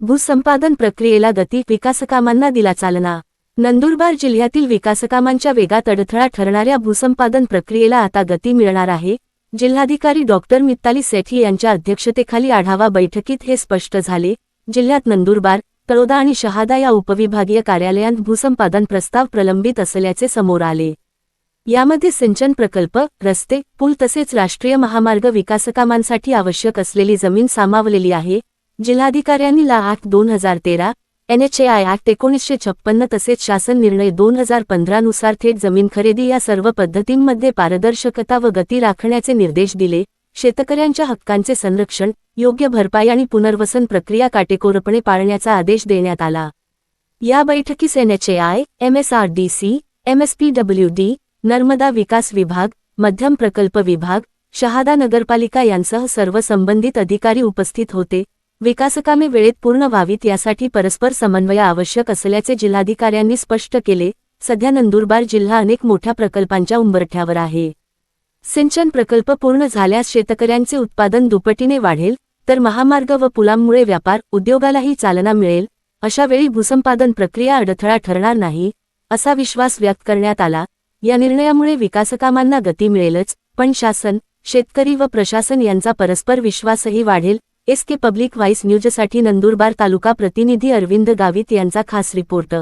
भूसंपादन प्रक्रियेला गती विकासकामांना दिला चालना. नंदुरबार जिल्ह्यातील विकासकामांच्या वेगात अडथळा ठरणाऱ्या भूसंपादन प्रक्रियेला आता गती मिळणार आहे. जिल्हाधिकारी डॉक्टर मित्ताली सेठी यांच्या अध्यक्षतेखाली आढावा बैठकीत हे स्पष्ट झाले. जिल्ह्यात नंदुरबार तळोदा आणि शहादा या उपविभागीय कार्यालयांत भूसंपादन प्रस्ताव प्रलंबित असल्याचे समोर आले. यामध्ये सिंचन प्रकल्प रस्ते पूल तसेच राष्ट्रीय महामार्ग विकासकामांसाठी आवश्यक असलेली जमीन सामावलेली आहे. जिल्हाधिकाऱ्यांनी ला आठ दोन हजार तेरा एनएचएआय ऍक्ट एकोणीसशे छप्पन्न तसेच शासन निर्णय दोन हजार पंधरानुसार थेट जमीन खरेदी या सर्व पद्धतींमध्ये पारदर्शकता व गती राखण्याचे निर्देश दिले. शेतकऱ्यांच्या हक्कांचे संरक्षण योग्य भरपाई आणि पुनर्वसन प्रक्रिया काटेकोरपणे पाळण्याचा आदेश देण्यात आला. या बैठकीस एनएचएआय एमएसआरडीसी एमएसपीडब्ल्यूडी नर्मदा विकास विभाग मध्यम प्रकल्प विभाग शहादा नगरपालिका यांसह सर्व संबंधित अधिकारी उपस्थित होते. विकासकामे वेळेत पूर्ण व्हावीत यासाठी परस्पर समन्वय आवश्यक असल्याचे जिल्हाधिकाऱ्यांनी स्पष्ट केले. सध्या नंदुरबार जिल्हा अनेक मोठ्या प्रकल्पांच्या उंबरठ्यावर आहे. सिंचन प्रकल्प पूर्ण झाल्यास शेतकऱ्यांचे उत्पादन दुपटीने वाढेल तर महामार्ग व पुलांमुळे व्यापार उद्योगालाही चालना मिळेल अशा वेळी भूसंपादन प्रक्रिया अडथळा ठरणार नाही असा विश्वास व्यक्त करण्यात आला. या निर्णयामुळे विकासकामांना गती मिळेलच पण शासन शेतकरी व प्रशासन यांचा परस्पर विश्वासही वाढेल एस के पब्लिक व्हाईस न्यूजसाठी नंदुरबार तालुका प्रतिनिधी अरविंद गावित यांचा खास रिपोर्ट.